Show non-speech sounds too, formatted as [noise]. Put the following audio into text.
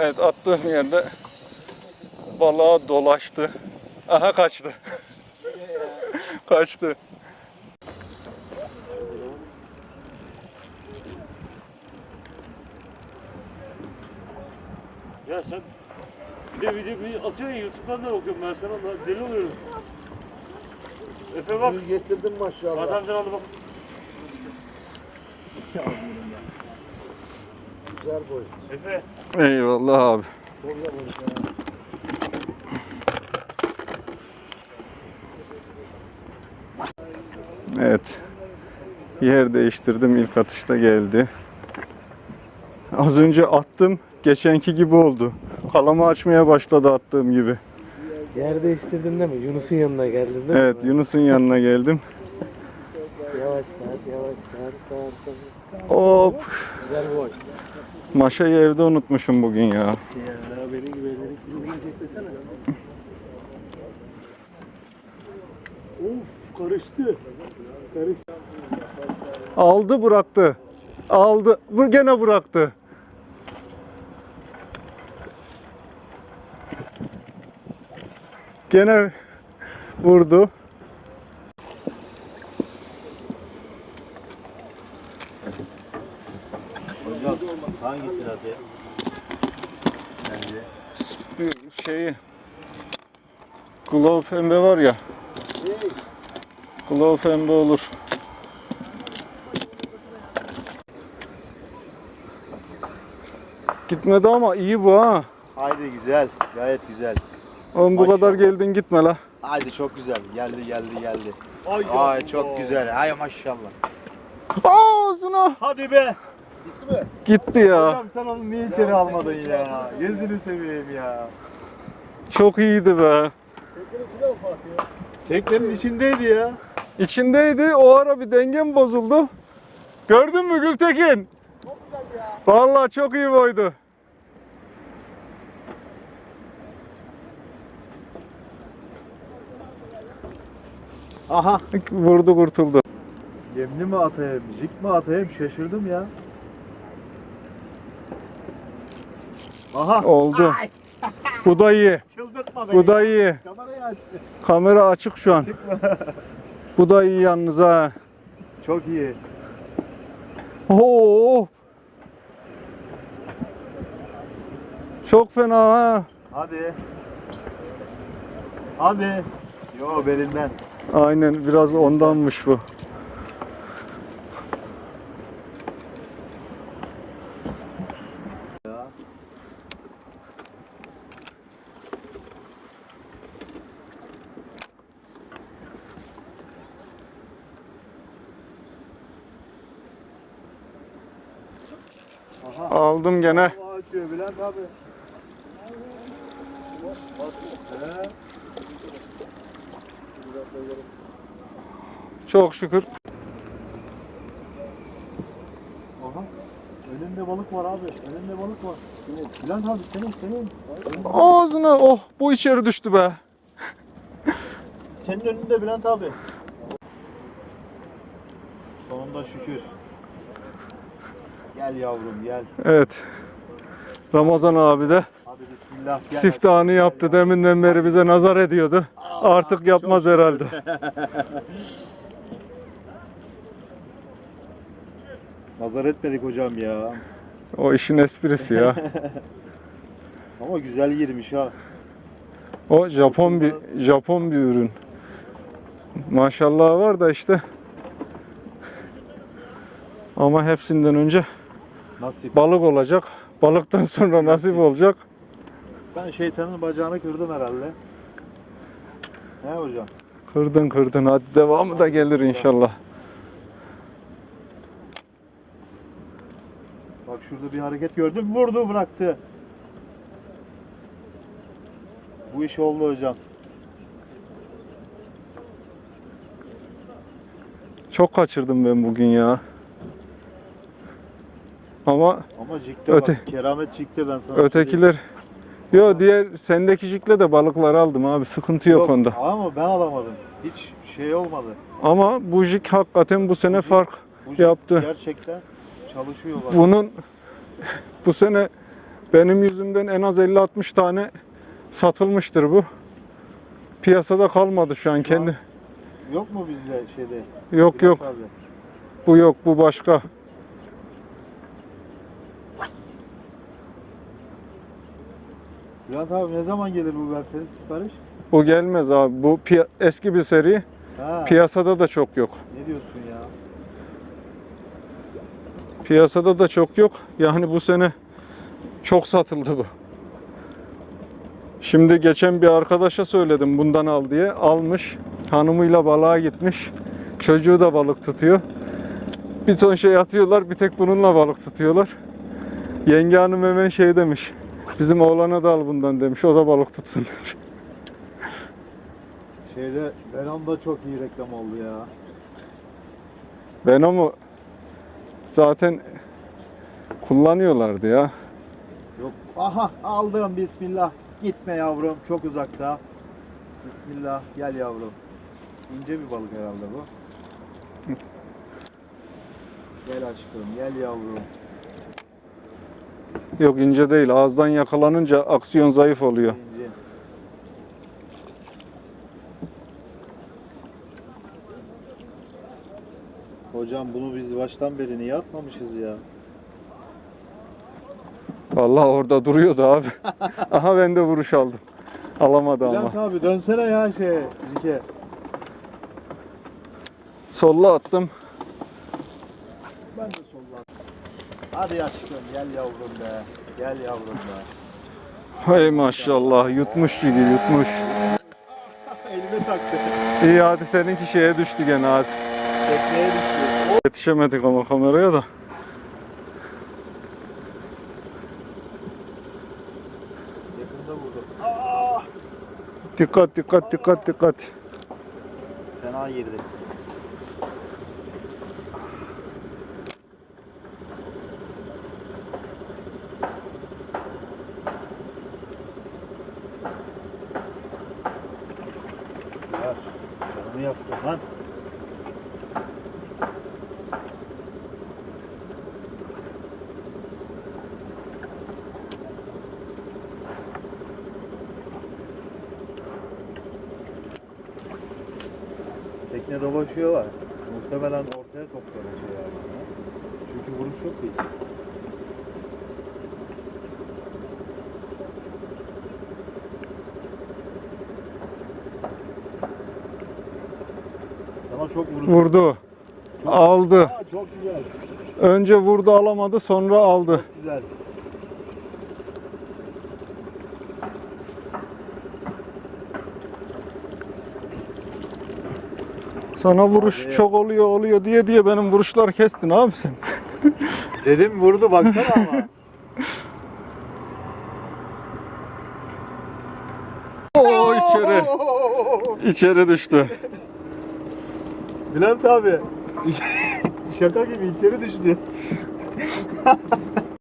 Evet attığım yerde balığa dolaştı. Aha kaçtı. [laughs] kaçtı. Ya sen bir de video bir atıyorsun YouTube'dan da bakıyorum ben sana deli oluyorum. Efe bak. Getirdim maşallah. Adamdan aldı bak. Güzel boy. Efe. Eyvallah abi. Evet. Yer değiştirdim. ilk atışta geldi. Az önce attım. Geçenki gibi oldu. Kalama açmaya başladı attığım gibi. Yer değiştirdin değil mi? Yunus'un yanına geldin değil mi? Evet Yunus'un yanına geldim. Yavaş sar, yavaş sar, sar, sar. Hop. Güzel boy. Maşayı evde unutmuşum bugün ya. Ya gibi elleri. Of karıştı. Karıştı. Aldı bıraktı. Aldı. Bu gene bıraktı. Gene vurdu. Hocam hangisini atayım? Bence. Bir şeyi Glove pembe var ya. Glove pembe olur. Gitmedi ama iyi bu ha. Haydi güzel. Gayet güzel. Oğlum bu kadar geldin gitme la. Haydi çok güzel. Geldi geldi geldi. Ay, Ay çok güzel. Ay maşallah. Ağzına Hadi be. gitti ya. Hocam sen onu niye içeri almadın ya? Gözünü seveyim ya. Çok iyiydi be. Teknenin içindeydi ya. İçindeydi. O ara bir dengem bozuldu. Gördün mü Gültekin? Vallahi çok iyi boydu. Aha. Vurdu kurtuldu. Yemli mi atayım, jik mi atayım şaşırdım ya. Aha. Oldu. Bu da iyi. Çıldırtma beni. Bu da iyi. Kamerayı aç. Kamera açık şu an. [laughs] Bu da iyi yalnız ha. Çok iyi. Oo. Çok fena ha. Hadi. Hadi. Yo belinden. Aynen biraz ondanmış bu. Aldım gene. Çok şükür. Aha. Önünde balık var abi. Önünde balık var. Bülent abi senin senin. Ağzına oh bu içeri düştü be. Senin önünde Bülent abi. Sonunda şükür. Gel yavrum gel. Evet. Ramazan abi de Hadi bismillah gel. siftahını yaptı. Deminden beri bize nazar ediyordu. Artık yapmaz herhalde. [laughs] Nazar etmedik hocam ya. O işin esprisi ya. [laughs] Ama güzel girmiş ha. O Japon bir Japon bir ürün. Maşallah var da işte. Ama hepsinden önce Nasip. balık olacak. Balıktan [laughs] sonra nasip olacak. Ben şeytanın bacağını kırdım herhalde. He hocam? Kırdın kırdın. Hadi devamı da gelir inşallah. Bak şurada bir hareket gördüm. Vurdu bıraktı. Bu iş oldu hocam. Çok kaçırdım ben bugün ya. Ama Ama cikte Öte- bak. Keramet cikte ben sana ötekiler Yo diğer sendeki jikle de balıkları aldım abi. Sıkıntı yok, onda. Ama ben alamadım. Hiç şey olmadı. Ama bu jik hakikaten bu sene fark Bu jik yaptı. Gerçekten çalışıyor bak. Bunun [laughs] bu sene Benim yüzümden en az 50-60 tane satılmıştır bu. Piyasada kalmadı şu an kendi. Yok mu bizde şeyde? Yok yok Abi. bu yok bu başka. Bülent abi ne zaman gelir bu verseniz sipariş? Bu gelmez abi. Bu eski bir seri. Ha, Piyasada da çok yok. ne diyorsun ya? Piyasada da çok yok. Yani bu sene çok satıldı bu. Şimdi geçen bir arkadaşa söyledim bundan al diye. Almış. Hanımıyla balığa gitmiş. Çocuğu da balık tutuyor. Bir ton şey atıyorlar. Bir tek bununla balık tutuyorlar. Yenge hanım hemen şey demiş. Bizim oğlana da al bundan demiş. O da balık tutsun demiş. Şeyde Venom'da çok iyi reklam oldu ya. Venom'u zaten kullanıyorlardı ya. Yok. Aha aldım bismillah. Gitme yavrum çok uzakta. Bismillah gel yavrum. İnce bir balık herhalde bu. Gel aşkım gel yavrum. Yok ince değil. Ağızdan yakalanınca aksiyon zayıf oluyor. İnce. Hocam bunu biz baştan beri niye atmamışız ya? Vallahi orada duruyordu abi. [laughs] Aha ben de vuruş aldım. Alamadı ama. Bülent abi dönsene ya şey Zike. Solla attım. Ben de soldan. Hadi aşkım gel yavrum be. Gel yavrum be. Hay maşallah yutmuş gibi yutmuş. [laughs] Elime taktı. İyi hadi seninki şeye düştü gene hadi. Tekneye düştü. Yetişemedik ama kameraya da. Yakında vurdu. Aa! Dikkat dikkat dikkat dikkat. Fena girdi. Tekne dolaşıyorlar. Muhtemelen ortaya top dolaşıyor yani. Çünkü vuruş yok ki. Sana çok vuruş. Vurdu. Aldı. Aa, çok güzel. Önce vurdu alamadı sonra aldı. Güzel. Sana vuruş çok oluyor oluyor diye diye benim vuruşlar kestin abi sen. [laughs] Dedim vurdu baksana ama. [laughs] Oo içeri. İçeri düştü. Bülent abi. [laughs] Şaka gibi içeri düştü.